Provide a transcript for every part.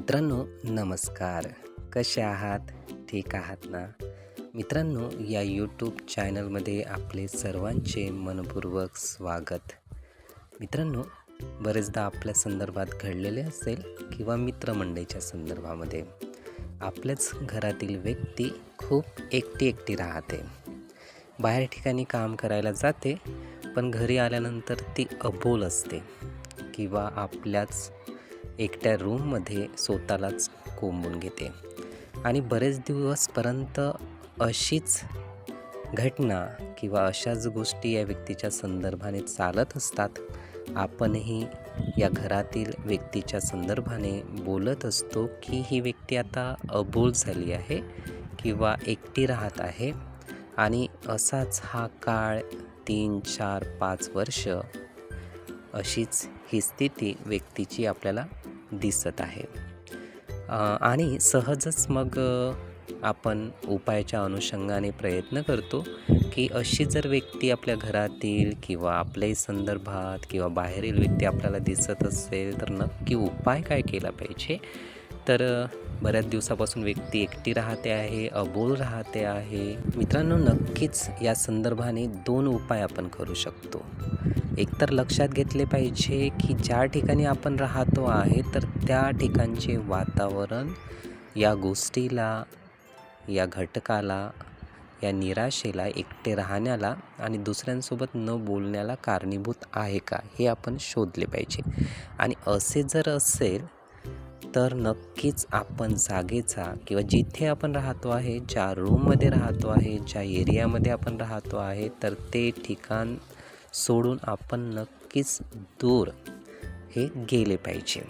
मित्रांनो नमस्कार. कसे आहात? ठीक आहात ना? मित्रांनो या यूट्यूब चॅनलमध्ये आपले सर्वांचे मनपूर्वक स्वागत. मित्रांनो बरेचदा आपल्या संदर्भात घडलेले असेल किंवा मित्रमंडळीच्या संदर्भामध्ये आपल्याच घरातील व्यक्ती खूप एकटी एकटी राहते. बाहेर ठिकाणी काम करायला जाते पण घरी आल्यानंतर ती अबोल असते किंवा आपल्याच एकट्या रूममध्ये स्वतःलाच कोंबून घेते. आणि बरेच दिवसपर्यंत अशीच घटना किंवा अशाच गोष्टी या व्यक्तीच्या संदर्भाने चालत असतात. आपणही या घरातील व्यक्तीच्या संदर्भाने बोलत असतो की ही व्यक्ती आता अबोल झाली आहे किंवा एकटी राहत आहे. आणि असाच हा काळ तीन चार पाच वर्ष अशीच ही स्थिती व्यक्तीची आपल्याला दिसत आहे. आणि सहजच मग आपण उपायाच्या अनुषंगाने प्रयत्न करतो की अशी जर व्यक्ती आपल्या घरातील किंवा आपल्याही संदर्भात किंवा बाहेरील व्यक्ती आपल्याला दिसत असेल तर नक्की उपाय काय केला पाहिजे? तर बऱ्याच दिवसापासून व्यक्ती एकटी राहते आहे अबोल राहते आहे. मित्रांनो नक्कीच या संदर्भाने दोन उपाय आपण करू शकतो. एकतर लक्षात घेतले पाहिजे की ज्या ठिकाणी आपण राहतो आहे तर त्या ठिकाणचे वातावरण या गोष्टीला या घटकाला या निराशेला एकटे राहण्याला आणि दुसऱ्यांसोबत न बोलण्याला कारणीभूत आहे का हे आपण शोधले पाहिजे. आणि असे जर असेल तर नक्कीच आपण जागेचा किंवा जिथे आपण राहतो आहे ज्या रूममध्ये राहतो आहे ज्या एरियामध्ये आपण राहतो आहे तर ते ठिकाण सोडून आपण नक्कीच दूर हे गेले पाहिजे.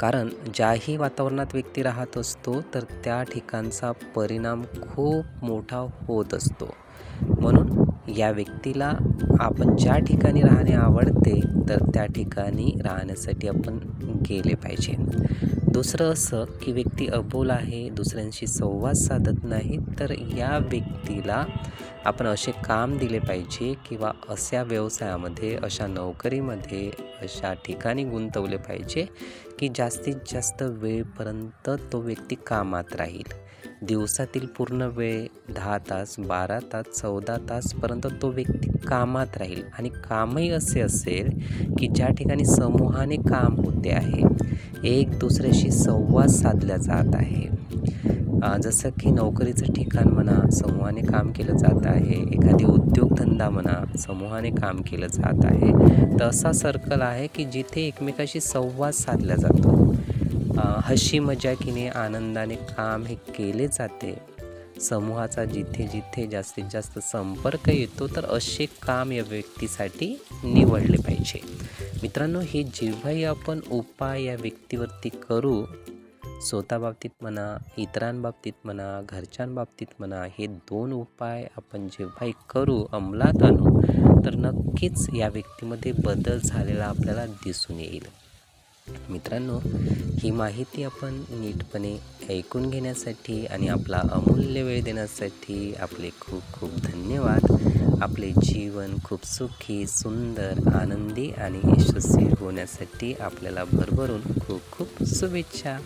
कारण ज्याही वातावरणात व्यक्ती राहत असतो तर त्या ठिकाणचा परिणाम खूप मोठा होत असतो. म्हणून या व्यक्तीला आपण ज्या ठिकाणी राहणे आवडते तर त्या ठिकाणी राहण्यासाठी आपण गेले पाहिजे. दुसरं असं की व्यक्ती अबोल आहे दुसऱ्यांशी संवाद साधत नाही तर या व्यक्तीला आपण असे काम दिले पाहिजे किंवा अशा व्यवसायामध्ये अशा नोकरीमध्ये अशा ठिकाणी गुंतवले पाहिजे की जास्तीत जास्त वेळपर्यंत तो व्यक्ती कामात राहील. दिवसातील पूर्ण वेळ दहा तास बारा तास चौदा तासपर्यंत तो व्यक्ती कामात राहील. आणि कामही असे असेल की ज्या ठिकाणी समूहाने काम होते आहे एक दुसऱ्याशी संवाद साधला जात आहे. जसं की नोकरीचं ठिकाण म्हणा समूहाने काम केलं जात आहे एखादी उद्योगधंदा म्हणा समूहाने काम केलं जात आहे तर असा सर्कल आहे की जिथे एकमेकाशी संवाद साधला जातो. हशी मजाकीने आनंदाने काम हे केले जाते. समूहाचा जिथे जिथे जास्तीत जास्त संपर्क येतो तर असे काम या व्यक्तीसाठी निवडले पाहिजे. मित्रांनो हे जेव्हाही आपण उपाय या व्यक्तीवरती करू स्वतःबाबतीत म्हणा इतरांबाबतीत म्हणा घरच्यांबाबतीत म्हणा हे दोन उपाय आपण जेव्हा करू अंमलात आणू तर नक्कीच या व्यक्तीमध्ये बदल झालेला आपल्याला दिसून येईल. मित्रांनो ही माहिती आपण नीटपणे ऐकून घेण्यासाठी आणि आपला अमूल्य वेळ देण्यासाठी आपले खूप खूप धन्यवाद. आपले जीवन खूप सुखी सुंदर आनंदी आणि यशस्वी होण्यासाठी आपल्याला भरभरून खूप खूप शुभेच्छा.